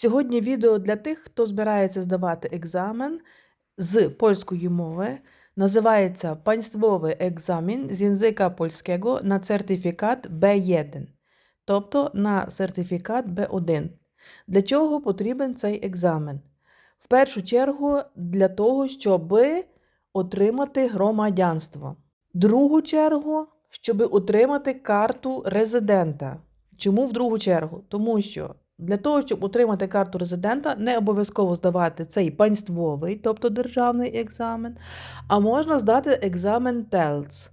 Сьогодні відео для тих, хто збирається здавати екзамен з польської мови. Називається Państwowy egzamin з язика польського на сертифікат B1, тобто на сертифікат B1. Для чого потрібен цей екзамен? В першу чергу для того, щоб отримати громадянство. В другу чергу, щоб отримати карту резидента. Чому в другу чергу? Тому що для того, щоб отримати карту резидента, не обов'язково здавати цей панствовий, тобто державний екзамен, а можна здати екзамен TELS.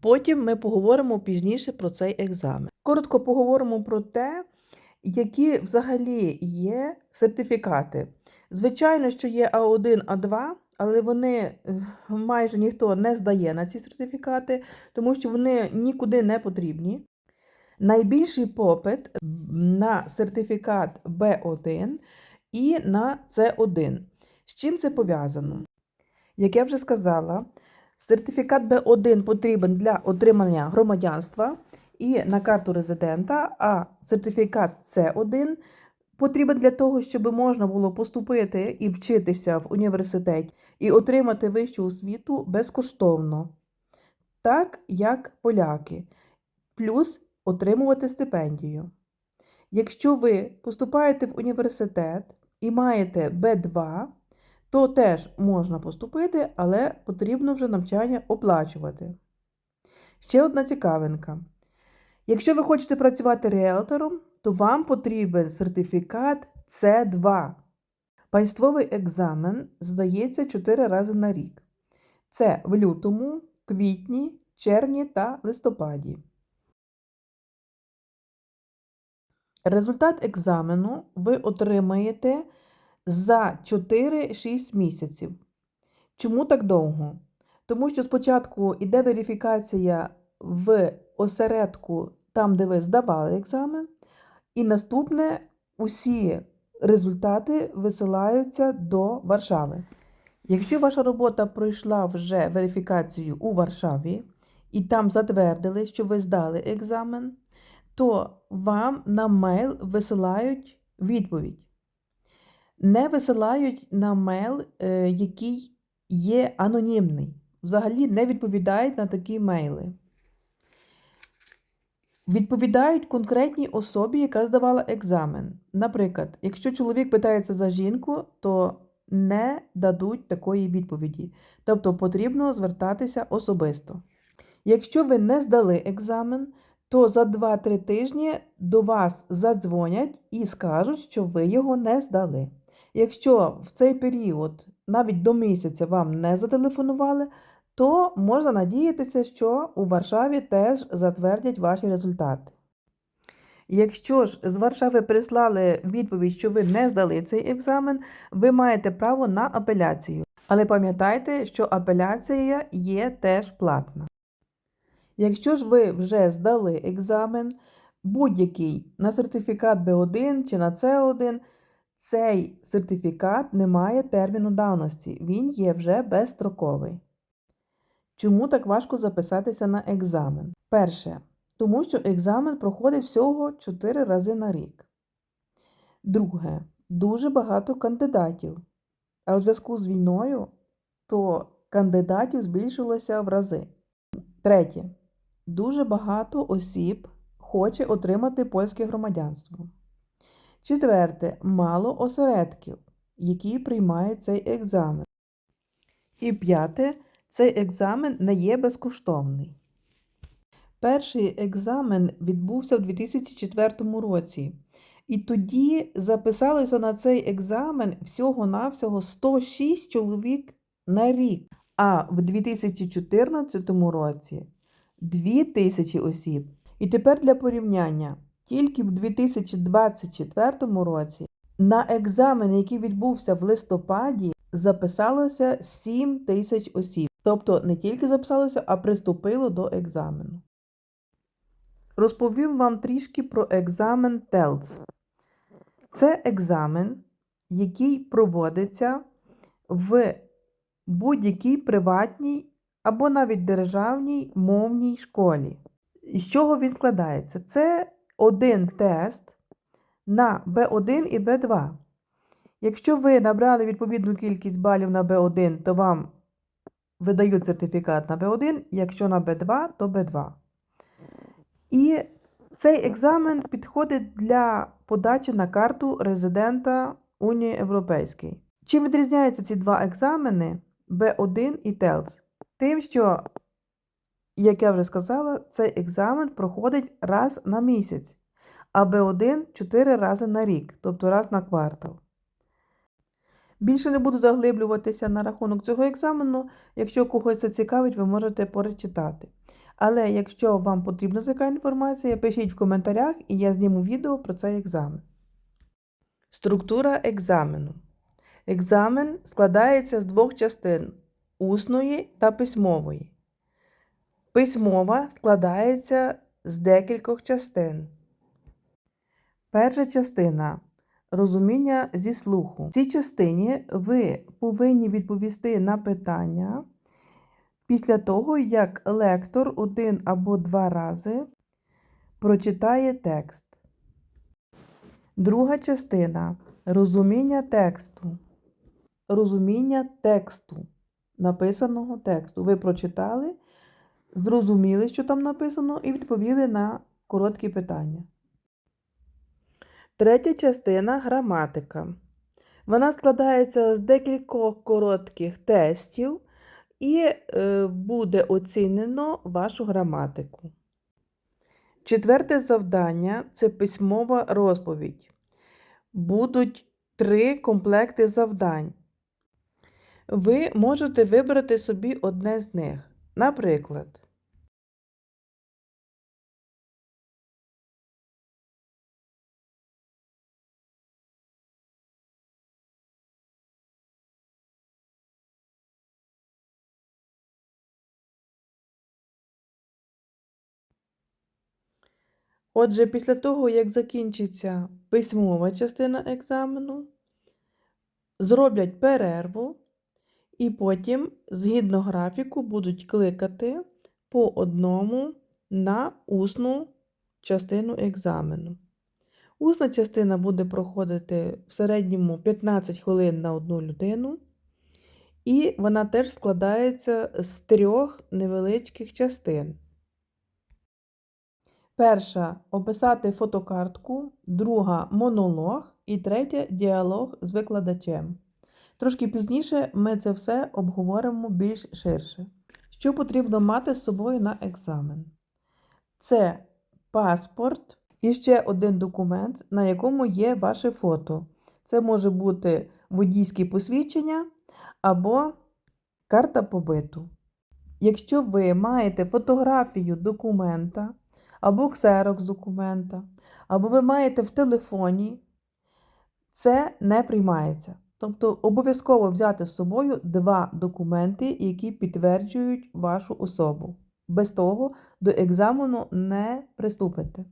Потім ми поговоримо пізніше про цей екзамен. Коротко поговоримо про те, які взагалі є сертифікати. Звичайно, що є А1, А2, але вони е, майже ніхто не здає на ці сертифікати, тому що вони нікуди не потрібні. Найбільший попит на сертифікат B1 і на C1. З чим це пов'язано? Як я вже сказала, сертифікат B1 потрібен для отримання громадянства і на карту резидента, а сертифікат C1 потрібен для того, щоб можна було поступити і вчитися в університеті і отримати вищу освіту безкоштовно, так як поляки. Плюс отримувати стипендію. Якщо ви поступаєте в університет і маєте Б2, то теж можна поступити, але потрібно вже навчання оплачувати. Ще одна цікавинка. Якщо ви хочете працювати ріелтором, то вам потрібен сертифікат С2. Państwowy екзамен здається 4 рази на рік. Це в лютому, квітні, червні та листопаді. Результат екзамену ви отримаєте за 4-6 місяців. Чому так довго? Тому що спочатку йде верифікація в осередку, там, де ви здавали екзамен, і наступне усі результати висилаються до Варшави. Якщо ваша робота пройшла вже верифікацію у Варшаві, і там затвердили, що ви здали екзамен, то вам на мейл висилають відповідь. Не висилають на мейл, е, який є анонімний. Взагалі не відповідають на такі мейли. Відповідають конкретній особі, яка здавала екзамен. Наприклад, якщо чоловік питається за жінку, то не дадуть такої відповіді. Тобто потрібно звертатися особисто. Якщо ви не здали екзамен, то за 2-3 тижні до вас задзвонять і скажуть, що ви його не здали. Якщо в цей період, навіть до місяця, вам не зателефонували, то можна надіятися, що у Варшаві теж затвердять ваші результати. Якщо ж з Варшави прислали відповідь, що ви не здали цей екзамен, ви маєте право на апеляцію. Але пам'ятайте, що апеляція є теж платна. Якщо ж ви вже здали екзамен, будь-який на сертифікат B1 чи на C1, цей сертифікат не має терміну давності, він є вже безстроковий. Чому так важко записатися на екзамен? Перше, тому що екзамен проходить всього 4 рази на рік. Друге, дуже багато кандидатів. А у зв'язку з війною, то кандидатів збільшилося в рази. Третє. Дуже багато осіб хоче отримати польське громадянство. Четверте, мало осередків, які приймають цей екзамен. І п'яте, цей екзамен не є безкоштовний. Перший екзамен відбувся в 2004 році. І тоді записалося на цей екзамен всього-навсього 106 чоловік на рік. А в 2014 році 2000 осіб. І тепер для порівняння, тільки в 2024 році на екзамен, який відбувся в листопаді, записалося 7 тисяч осіб. Тобто не тільки записалося, а приступило до екзамену. Розповім вам трішки про екзамен TELS. Це екзамен, який проводиться в будь-якій приватній або навіть державній мовній школі. З чого він складається? Це один тест на B1 і B2. Якщо ви набрали відповідну кількість балів на B1, то вам видають сертифікат на B1, якщо на B2, то B2. І цей екзамен підходить для подачі на карту резидента Унії Європейської. Чим відрізняються ці два екзамени B1 і TELS? Тим, що, як я вже сказала, цей екзамен проходить раз на місяць, а B1 4 рази на рік, тобто раз на квартал. Більше не буду заглиблюватися на рахунок цього екзамену. Якщо когось це цікавить, ви можете перечитати. Але якщо вам потрібна така інформація, пишіть в коментарях і я зніму відео про цей екзамен. Структура екзамену. Екзамен складається з двох частин усної та письмової. Письмова складається з декількох частин. Перша частина розуміння зі слуху. В цій частині ви повинні відповісти на питання після того, як лектор один або два рази прочитає текст. Друга частина розуміння тексту. Розуміння тексту, написаного тексту. Ви прочитали, зрозуміли, що там написано, і відповіли на короткі питання. Третя частина граматика. Вона складається з декількох коротких тестів і е, буде оцінено вашу граматику. Четверте завдання це письмова розповідь. Будуть три комплекти завдань. Ви можете вибрати собі одне з них. Наприклад, Отже, після того, як закінчиться письмова частина екзамену, зроблять перерву, і потім, згідно графіку, будуть кликати по одному на усну частину екзамену. Усна частина буде проходити в середньому 15 хвилин на одну людину, і вона теж складається з трьох невеличких частин. Перша описати фотокартку, друга монолог і третя діалог з викладачем. Трошки пізніше ми це все обговоримо більш ширше. Що потрібно мати з собою на екзамен? Це паспорт і ще один документ, на якому є ваше фото. Це може бути водійське посвідчення або карта побиту. Якщо ви маєте фотографію документа, або ксерокс документа, або ви маєте в телефоні, це не приймається. Тобто обов'язково взяти з собою два документи, які підтверджують вашу особу. Без того до екзамену не приступите.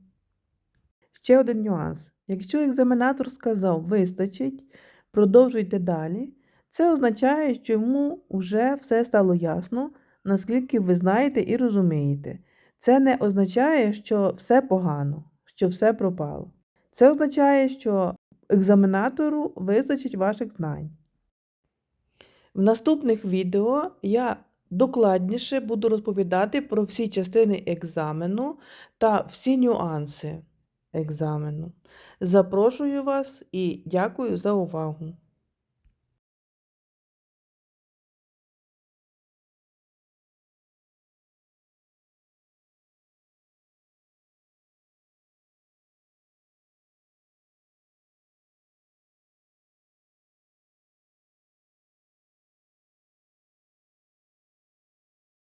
Ще один нюанс. Якщо екзаменатор сказав вистачить, продовжуйте далі, це означає, що йому вже все стало ясно, наскільки ви знаєте і розумієте. Це не означає, що все погано, що все пропало. Це означає, що екзаменатору визначить ваших знань. В наступних відео я докладніше буду розповідати про всі частини екзамену та всі нюанси екзамену. Запрошую вас і дякую за увагу!